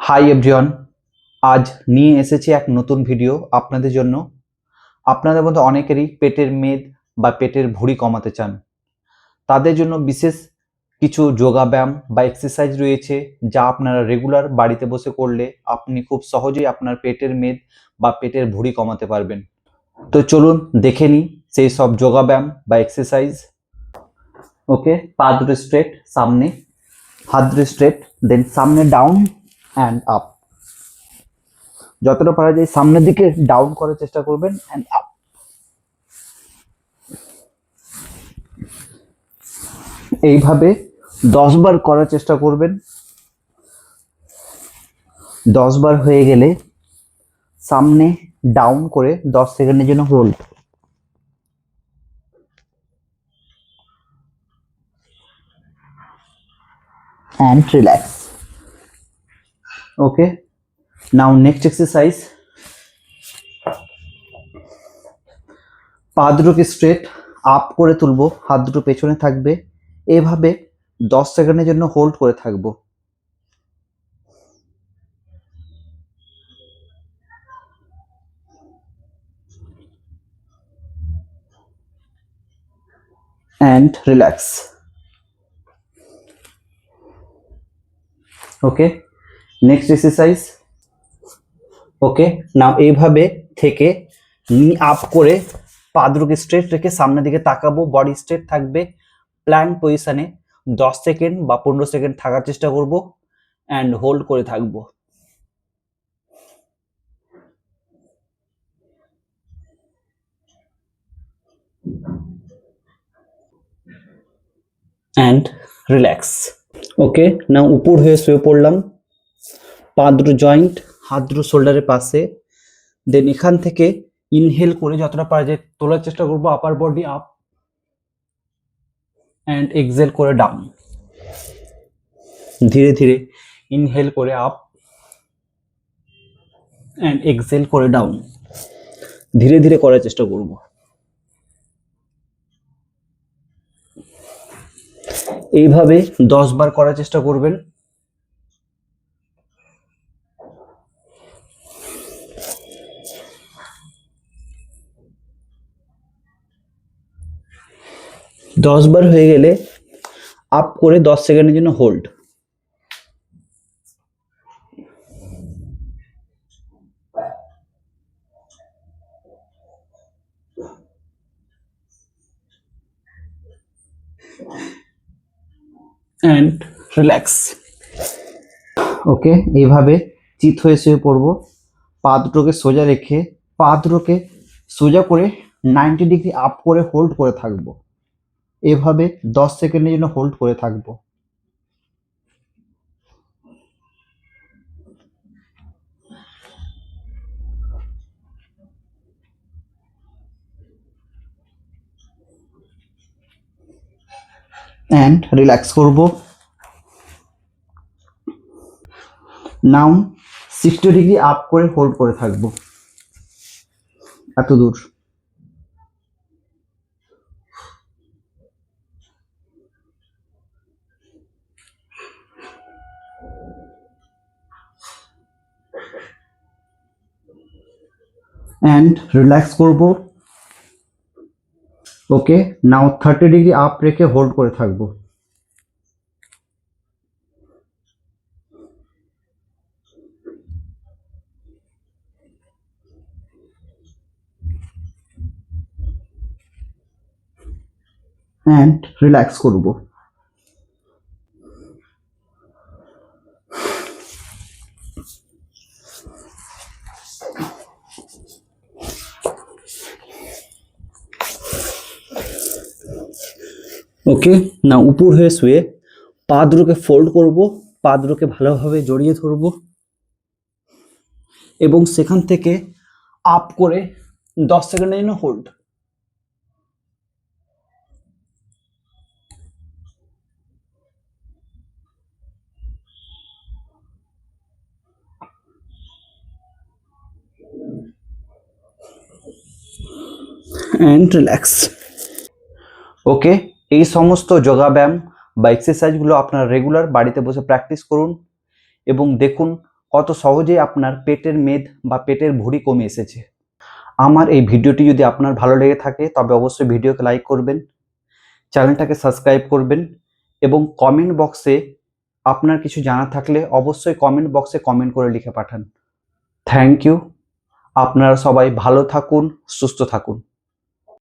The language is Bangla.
হাই এভরিওয়ান আজ নিয়ে এসেছি এক নতুন ভিডিও আপনাদের জন্য। আপনাদের মধ্যে অনেকেরই পেটের মেদ বা পেটের ভুঁড়ি কমাতে চান। তাদের জন্য বিশেষ কিছু যোগাব্যায়াম বা এক্সারসাইজ রয়েছে যা আপনারা রেগুলার বাড়িতে বসে করলে আপনি খুব সহজেই আপনার পেটের মেদ বা পেটের ভুঁড়ি কমাতে পারবেন। তো চলুন দেখে নিই সেই সব যোগাব্যায়াম বা এক্সারসাইজ ওকে পা দুটো স্ট্রেট সামনে। হাত দুটো স্ট্রেট দেন সামনে ডাউন অ্যান্ড আপ যতটা পারা যায় সামনের দিকে ডাউন করার চেষ্টা করবেন অ্যান্ড আপ এইভাবে দশ বার করার চেষ্টা করবেন। দশ বার হয়ে গেলে সামনে ডাউন করে দশ সেকেন্ডের জন্য hold and relax. Okay. Now, next exercise. পা দুটোকে স্ট্রেট আপ করে তুলবো, হাত দুটো পেছনে থাকবে। এভাবে দশ সেকেন্ডের জন্য হোল্ড করে থাকব। And relax. Okay next exercise okay now এইভাবে থেকে নি আপ করে পা স্ট্রেট রেখে সামনের দিকে তাকাবো। বডি স্ট্রেট থাকবে। প্ল্যান পজিশনে দশ সেকেন্ড বা পনেরো সেকেন্ড থাকার চেষ্টা করব অ্যান্ড হোল্ড করে থাকব। অ্যান্ড রিল্যাক্স ওকে না উপর হয়ে শুয়ে পড়লাম। পা জয়েন্ট হাত দুটো শোল্ডারের পাশে। দেন এখান থেকে ইনহেল করে যতটা পারা যায় তোলার চেষ্টা করব upper body up and exhale করে ডাউন ধীরে ধীরে ইনহেল করে আপ অ্যান্ড এক্সেল করে ডাউন ধীরে ধীরে করার চেষ্টা করব। এইভাবে দশ বার করার চেষ্টা করবেন। দশ বার হয়ে গেলে আপ করে দশ সেকেন্ডের জন্য হোল্ড অ্যান্ড রিল্যাক্স ওকে এইভাবে চিত হয়ে শুয়ে পড়ব। পা দুটোকে সোজা রেখে পা দুটোকে সোজা করে নাইনটি ডিগ্রি আপ করে হোল্ড করে থাকব। এভাবে দশ সেকেন্ডের জন্য হোল্ড করে থাকব। অ্যান্ড রিল্যাক্স করব। নাও সিক্সটি ডিগ্রি আপ করে হোল্ড করে থাকব। এত দূর। অ্যান্ড রিল্যাক্স করব। Okay now thirty degree up রেখে হোল্ড করে থাকব। অ্যান্ড রিল্যাক্স করব। ওকে? না, উপর হয়ে শুয়ে পা দুটোকে ফোল্ড করব পা দুটোকে ভালোভাবে জড়িয়ে ধরবো এবং সেখান থেকে আপ করে দশ সেকেন্ডের জন্য হোল্ড অ্যান্ড রিল্যাক্স ওকে? এই সমস্ত যোগাব্যায়াম বা এক্সারসাইজগুলো আপনার রেগুলার বাড়িতে বসে প্র্যাকটিস করুন এবং দেখুন কত সহজেই আপনার পেটের মেদ বা পেটের ভুঁড়ি কমে এসেছে। আমার এই ভিডিওটি যদি আপনার ভালো লেগে থাকে, তবে অবশ্যই ভিডিওকে লাইক করবেন, চ্যানেলটাকে সাবস্ক্রাইব করবেন এবং কমেন্ট বক্সে আপনার কিছু জানা থাকলে অবশ্যই কমেন্ট বক্সে কমেন্ট করে লিখে পাঠান। থ্যাংক ইউ আপনারা সবাই ভালো থাকুন, সুস্থ থাকুন।